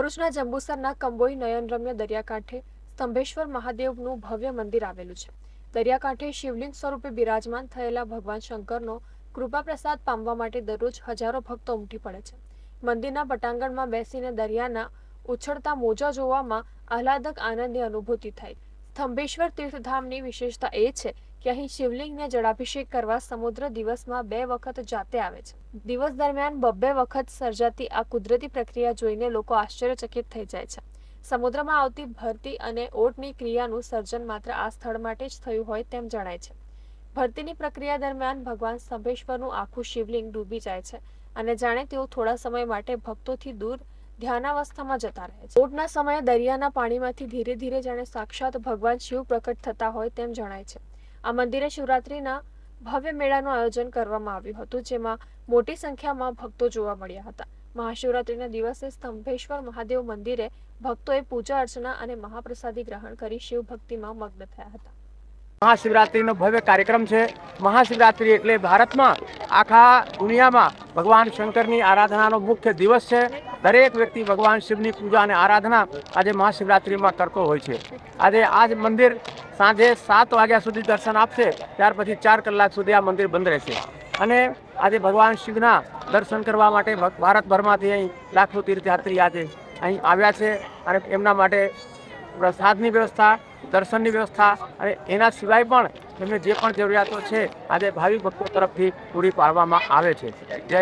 ભરૂચના જંબુસરના કંબોઈ નયનરમ્ય દરિયાકાંઠે સ્તંભેશ્વર મહાદેવનું ભવ્ય મંદિર આવેલું છે. દરિયાકાંઠે શિવલિંગ સ્વરૂપે બિરાજમાન થયેલા ભગવાન શંકરનો કૃપા પ્રસાદ પામવા માટે દરરોજ હજારો ભક્તો ઉમટી પડે છે. મંદિરના પટાંગણમાં બેસીને દરિયાના ઉછળતા મોજા જોવામાં આહલાદક આનંદની અનુભૂતિ થાય. સ્તંભેશ્વર તીર્થધામની વિશેષતા એ છે કે અહીં શિવલિંગને જળાભિષેક કરવા સમુદ્ર દિવસમાં બે વખત જાતે આવે છે. દિવસ દરમિયાન બબ્બે વખત સર્જાતી આ કુદરતી પ્રક્રિયા જોઈને લોકો આશ્ચર્યચકિત થઈ જાય છે. સમુદ્રમાં આવતી ભરતી અને ઓટની ક્રિયાનું સર્જન માત્ર આ સ્થળ માટે જ થયું હોય તેમ જણાય છે. ભરતીની પ્રક્રિયા દરમિયાન ભગવાન સંભેશ્વરનું આખું શિવલિંગ ડૂબી જાય છે અને જાણે તેઓ થોડા સમય માટે ભક્તોથી દૂર ધ્યાનાવસ્થામાં જતા રહે છે. બોટના સમયે દરિયાના પાણીમાંથી ધીરે ધીરે જાણે સાક્ષાત ભગવાન શિવ પ્રકટ થતા હોય તેમ જણાય છે. આ મંદિરે શિવરાત્રિના ભવ્ય મેળાનું આયોજન કરવામાં આવ્યું હતું, જેમાં મોટી સંખ્યામાં ભક્તો જોવા મળ્યા હતા. મહાશિવરાત્રિના દિવસે સ્તંભેશ્વર મહાદેવ મંદિરે ભક્તોએ પૂજા અર્ચના અને મહાપ્રસાદી ગ્રહણ કરી શિવ ભક્તિમાં મગ્ન થયા હતા. મહાશિવરાત્રિનો ભવ્ય કાર્યક્રમ છે. મહાશિવરાત્રિ એટલે ભારતમાં આખા દુનિયામાં ભગવાન શંકરની આરાધનાનો મુખ્ય દિવસ છે. દરેક વ્યક્તિ ભગવાન શિવની પૂજા અને આરાધના આજે મહાશિવરાત્રિમાં કરતો હોય છે. આજે આ જ મંદિર સાંજે સાત વાગ્યા સુધી દર્શન આપશે, ત્યાર પછી ચાર કલાક સુધી આ મંદિર બંધ રહેશે. અને આજે ભગવાન શિવના દર્શન કરવા માટે ભારતભરમાંથી અહીં લાખો તીર્થયાત્રી આજે અહીં આવ્યા છે અને એમના માટે પ્રસાદની વ્યવસ્થા, દર્શનની વ્યવસ્થા અને એના સિવાય પણ એમને જે પણ જરૂરિયાતો છે, આજે ભાવિ ભક્તો તરફથી પૂરી પાડવામાં આવે છે. જય